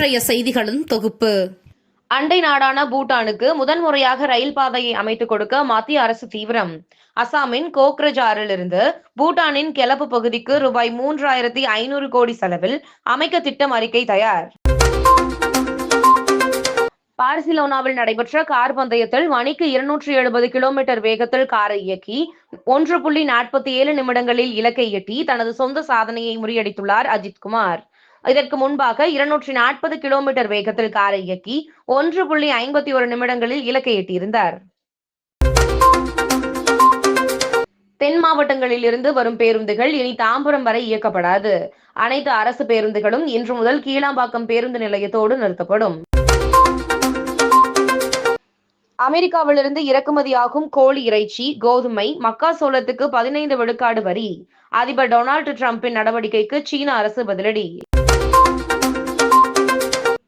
இன்றைய செய்திகளின் தொகுப்பு. அண்டை நாடான பூட்டானுக்கு முதன் முறையாக ரயில் பாதையை அமைத்துக் கொடுக்க மத்திய அரசு தீவிரம். அசாமின் கோக்ரஜாரிலிருந்து பூட்டானின் கிளப்பு பகுதிக்கு ரூபாய் மூன்றாயிரத்தி ஐநூறு கோடி செலவில் அமைக்க திட்டம் அறிக்கை தயார். பார்சிலோனாவில் நடைபெற்ற கார் பந்தயத்தில் மணிக்கு இருநூற்றி எழுபது கிலோமீட்டர் வேகத்தில் காரை இயக்கி ஒன்று புள்ளி நாற்பத்தி ஏழு நிமிடங்களில் இலக்கை எட்டி தனது சொந்த சாதனையை முறியடித்துள்ளார் அஜித் குமார். இதற்கு முன்பாக இருநூற்றி நாற்பது கிலோமீட்டர் வேகத்தில் காரை இயக்கி ஒன்று புள்ளி ஐம்பத்தி ஒரு நிமிடங்களில் இலக்கை எட்டியிருந்தார். தென் மாவட்டங்களில் இருந்து வரும் பேருந்துகள் இனி தாம்பரம் வரை இயக்கப்படாது. அனைத்து அரசு பேருந்துகளும் இன்று முதல் கீழாம்பாக்கம் பேருந்து நிலையத்தோடு நிறுத்தப்படும். அமெரிக்காவிலிருந்து இறக்குமதியாகும் கோழி இறைச்சி கோதுமை மக்காசோளத்துக்கு பதினைந்து விழுக்காடு வரி. அதிபர் டொனால்டு டிரம்பின் நடவடிக்கைக்கு சீன அரசு பதிலடி.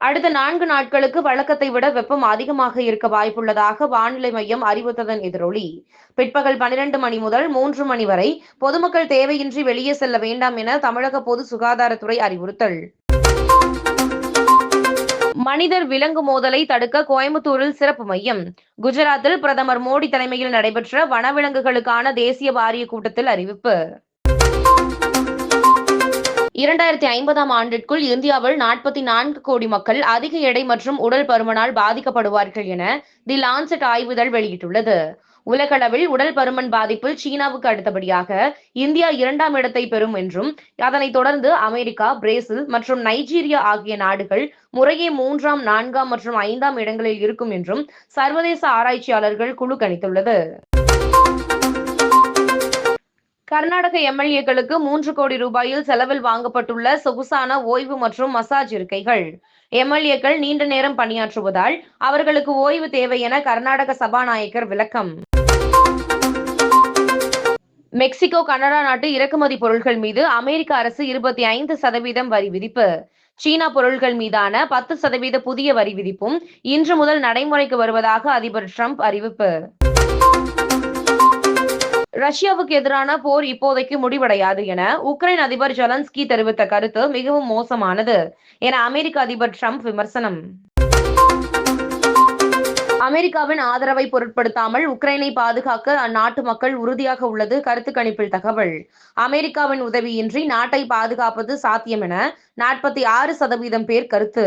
அடுத்த நான்கு நாட்களுக்கு வழக்கத்தை விட வெப்பம் அதிகமாக இருக்க வாய்ப்புள்ளதாக வானிலை மையம் அறிவித்ததன் எதிரொலி. பிற்பகல் பனிரெண்டு மணி முதல் மூன்று மணி வரை பொதுமக்கள் தேவையின்றி வெளியே செல்ல வேண்டாம் என தமிழக பொது சுகாதாரத்துறை அறிவுறுத்தல். மனிதர் விலங்கு மோதலை தடுக்க கோயம்புத்தூரில் சிறப்பு மையம். குஜராத்தில் பிரதமர் மோடி தலைமையில் நடைபெற்ற வனவிலங்குகளுக்கான தேசிய வாரிய கூட்டத்தில் அறிவிப்பு. இரண்டாயிரத்தி ஐம்பதாம் ஆண்டிற்குள் இந்தியாவில் நாற்பத்தி நான்கு கோடி மக்கள் அதிக எடை மற்றும் உடல் பருமனால் பாதிக்கப்படுவார்கள் என தி லான்செட் ஆய்வுதழ் வெளியிட்டுள்ளது. உலகளவில் உடல் பருமன் பாதிப்பில் சீனாவுக்கு அடுத்தபடியாக இந்தியா இரண்டாம் இடத்தை பெறும் என்றும் அதனைத் தொடர்ந்து அமெரிக்கா பிரேசில் மற்றும் நைஜீரியா ஆகிய நாடுகள் முறையே மூன்றாம் நான்காம் மற்றும் ஐந்தாம் இடங்களில் இருக்கும் என்றும் சர்வதேச ஆராய்ச்சியாளர்கள் குழு கணித்துள்ளது. கர்நாடக எம்எல்ஏக்களுக்கு மூன்று கோடி ரூபாயில் செலவில் வாங்கப்பட்டுள்ள சொகுசான ஓய்வு மற்றும் மசாஜ் இருக்கைகள். எம்எல்ஏக்கள் நீண்ட நேரம் பணியாற்றுவதால் அவர்களுக்கு ஓய்வு தேவை என கர்நாடக சபாநாயகர் விளக்கம். மெக்சிகோ கனடா நாட்டு இறக்குமதி பொருட்கள் மீது அமெரிக்க அரசு இருபத்தி ஐந்து சதவீதம் வரி விதிப்பு. சீனா பொருட்கள் மீதான பத்து சதவீத புதிய வரி விதிப்பும் இன்று முதல் நடைமுறைக்கு வருவதாக அதிபர் ட்ரம்ப் அறிவிப்பு. ரஷ்யாவுக்கு எதிரான போர் இப்போதைக்கு முடிவடையாது என உக்ரைன் அதிபர் ஜலன்ஸ்கி தெரிவித்த கருத்து மிகவும் மோசமானது என அமெரிக்க அதிபர் ட்ரம்ப் விமர்சனம். அமெரிக்காவின் ஆதரவை பொருட்படுத்தாமல் உக்ரைனை பாதுகாக்க அந்நாட்டு மக்கள் உறுதியாக உள்ளது கருத்து கணிப்பில் தகவல். அமெரிக்காவின் உதவியின்றி நாட்டை பாதுகாப்பது சாத்தியம் என நாற்பத்தி ஆறு சதவீதம் பேர் கருத்து.